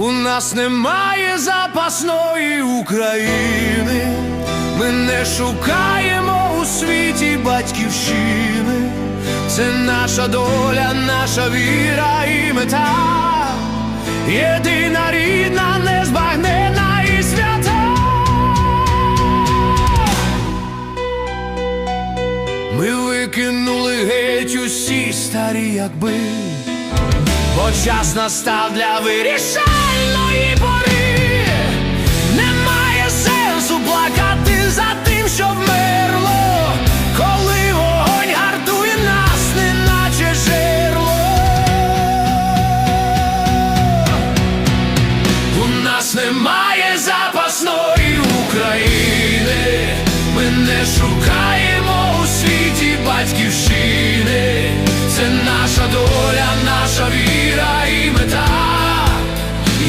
У нас немає запасної України, ми не шукаємо у світі батьківщини, це наша доля, наша віра і мета, єдина рідна, незбагнена і свята. Ми викинули геть усі старі, якби. Бо час настав для вирішальної пори. Немає сенсу плакати за тим, що вмерло, коли вогонь гартує нас, неначе жерло. У нас немає запасної України, ми не шукаємо у світі батьківщини,